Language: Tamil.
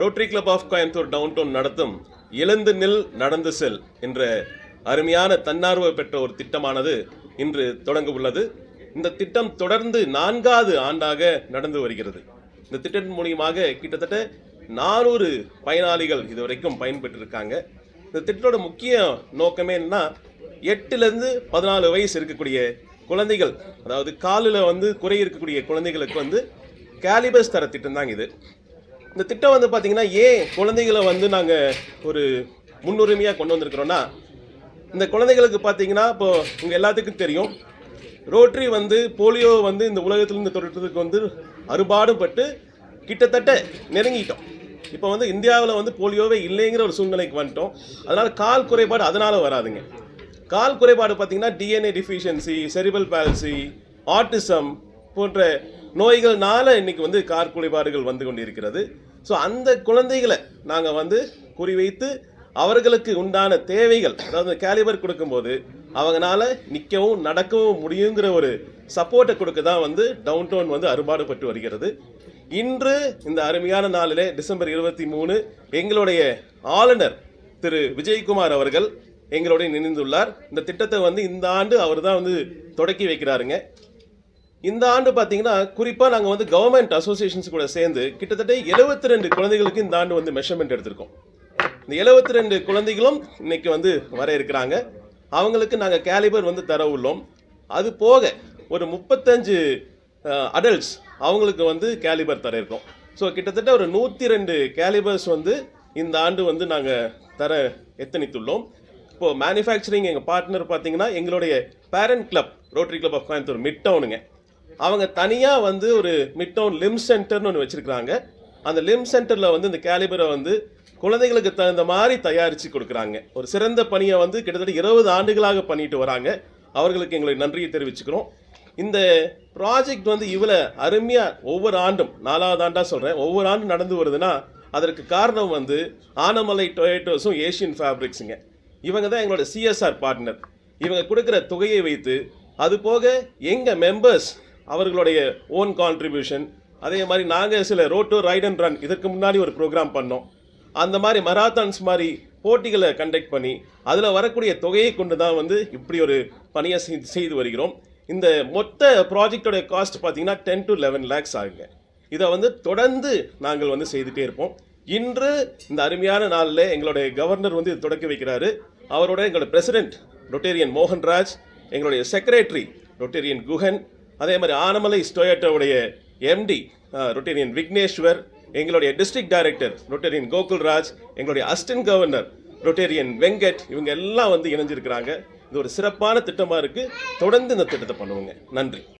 Rotary club of Coimbatore town town நடத்தும் எழுந்து நில் நடந்து செல் என்ற அருமையான தன்னார்வ பெற்ற ஒரு திட்டமானது இன்று தொடங்க உள்ளது. இந்த திட்டம் தொடர்ந்து நான்காவது ஆண்டாக நடந்து வருகிறது. இந்த திட்டத்தின் மூலியமாக கிட்டத்தட்ட நானூறு பயனாளிகள் இதுவரைக்கும் பயன்பெற்றிருக்காங்க. இந்த திட்டத்தோட முக்கிய நோக்கமே என்னன்னா எட்டுலேருந்து பதினாலு வயசு இருக்கக்கூடிய குழந்தைகள் அதாவது காலில் வந்து குறை இருக்கக்கூடிய குழந்தைகளுக்கு வந்து கேலிபஸ் தர திட்டம் தாங்க இது. இந்த திட்டம் வந்து பார்த்தீங்கன்னா ஏன் குழந்தைகளை வந்து நாங்கள் ஒரு முன்னுரிமையாக கொண்டு வந்திருக்கிறோன்னா இந்த குழந்தைகளுக்கு பார்த்தீங்கன்னா இப்போ உங்கள் எல்லாத்துக்கும் தெரியும். ரோட்ரி வந்து போலியோ வந்து இந்த உலகத்திலிருந்து தொடர்றதுக்கு வந்து அறுபாடும் பட்டு கிட்டத்தட்ட நெருங்கிட்டோம். இப்போ வந்து இந்தியாவில் வந்து போலியோவே இல்லைங்கிற ஒரு சூழ்நிலைக்கு வந்துட்டோம். அதனால் கால் குறைபாடு அதனால் வராதுங்க. கால் குறைபாடு பார்த்தீங்கன்னா DNA deficiency cerebral palsy autism போன்ற நோய்கள்னால இன்னைக்கு வந்து கார் குறைபாடுகள் வந்து கொண்டிருக்கிறது. ஸோ அந்த குழந்தைகளை நாங்கள் வந்து குறிவைத்து அவர்களுக்கு உண்டான தேவைகள் அதாவது கேலிபர் கொடுக்கும்போது அவங்களால நிற்கவும் நடக்கவும் முடியுங்கிற ஒரு சப்போர்ட்டை கொடுக்க தான் வந்து டவுன் டவுன் வந்து அறுபாடுபட்டு வருகிறது. இன்று இந்த அருமையான நாளிலே டிசம்பர் இருபத்தி மூணு எங்களுடைய ஆளுநர் திரு விஜயகுமார் அவர்கள் எங்களோட நினைந்துள்ளார் இந்த திட்டத்தை வந்து இந்த ஆண்டு அவர் தான் வந்து தொடக்கி வைக்கிறாருங்க. இந்த ஆண்டு பார்த்தீங்கன்னா குறிப்பாக நாங்கள் வந்து கவர்மெண்ட் அசோசியேஷன்ஸ் கூட சேர்ந்து கிட்டத்தட்ட 72 ரெண்டு குழந்தைகளுக்கு இந்த ஆண்டு வந்து மெஷர்மெண்ட் எடுத்திருக்கோம். இந்த 72 ரெண்டு குழந்தைகளும் இன்னைக்கு வந்து வர இருக்கிறாங்க. அவங்களுக்கு நாங்கள் கேலிபர் வந்து தர உள்ளோம். அது போக ஒரு முப்பத்தஞ்சு அடல்ட்ஸ் அவங்களுக்கு வந்து கேலிபர் தர இருக்கோம். ஸோ கிட்டத்தட்ட ஒரு நூற்றி ரெண்டு கேலிபர்ஸ் வந்து இந்த ஆண்டு வந்து நாங்கள் தர எத்தனித்துள்ளோம். இப்போது மேனுஃபேக்சரிங் எங்கள் பார்ட்னர் பார்த்தீங்கன்னா எங்களுடைய parent club rotary club of Coimbatore mid டவுனுங்க அவங்க தனியாக வந்து ஒரு மிட் டவுன் லிம் சென்டர்னு ஒன்று வச்சுருக்குறாங்க. அந்த லிம் சென்டரில் வந்து இந்த கேலிபரை வந்து குழந்தைகளுக்கு தகுந்த மாதிரி தயாரித்து கொடுக்குறாங்க. ஒரு சிறந்த பணியை வந்து கிட்டத்தட்ட இருபது ஆண்டுகளாக பண்ணிட்டு வராங்க. அவர்களுக்கு எங்களுக்கு நன்றியை தெரிவிச்சுக்கிறோம். இந்த ப்ராஜெக்ட் வந்து இவ்வளோ அருமையாக ஒவ்வொரு ஆண்டும் நாலாவது ஆண்டாக சொல்கிறேன் ஒவ்வொரு ஆண்டும் நடந்து வருதுன்னா அதற்கு காரணம் வந்து ஆனமலை டொயேட்டோஸும் ஏஷியன் ஃபேப்ரிக்ஸுங்க இவங்க தான் எங்களோட சிஎஸ்ஆர் பார்ட்னர் இவங்க கொடுக்குற தொகையை வைத்து அது போக எங்கள் மெம்பர்ஸ் அவர்களுடைய ஓன் கான்ட்ரிபியூஷன் அதே மாதிரி நாங்கள் சில ரோட்டோ ரைட் அண்ட் ரன் இதற்கு முன்னாடி ஒரு ப்ரோக்ராம் பண்ணோம். அந்த மாதிரி மராத்தான்ஸ் மாதிரி போட்டிகளை கண்டக்ட் பண்ணி அதில் வரக்கூடிய தொகையை கொண்டு தான் வந்து இப்படி ஒரு பணியை செய்து வருகிறோம். இந்த மொத்த ப்ராஜெக்டோடைய காஸ்ட் பார்த்தீங்கன்னா டென் டு லெவன் லேக்ஸ் ஆகுங்க. இதை வந்து தொடர்ந்து நாங்கள் வந்து செய்துட்டே இருப்போம். இன்று இந்த அருமையான நாளில் எங்களுடைய கவர்னர் வந்து இது தொடக்கி வைக்கிறாரு. அவரோட எங்களோட பிரசிடென்ட் ரொட்டேரியன் மோகன்ராஜ் எங்களுடைய செக்ரட்டரி ரொட்டேரியன் குஹன் அதே மாதிரி ஆனமலை ஸ்டோயட்டோவுடைய எம்டி ரொட்டேரியன் விக்னேஸ்வர் எங்களுடைய டிஸ்ட்ரிக்ட் டைரக்டர் ரொட்டேரியன் கோகுல்ராஜ் எங்களுடைய அஸ்டன் கவர்னர் ரொட்டேரியன் வெங்கட் இவங்க எல்லாம் வந்து இணைஞ்சிருக்கிறாங்க. இது ஒரு சிறப்பான திட்டமாக இருக்குது தொடர்ந்து இந்த திட்டத்தை பண்ணுவோங்க. நன்றி.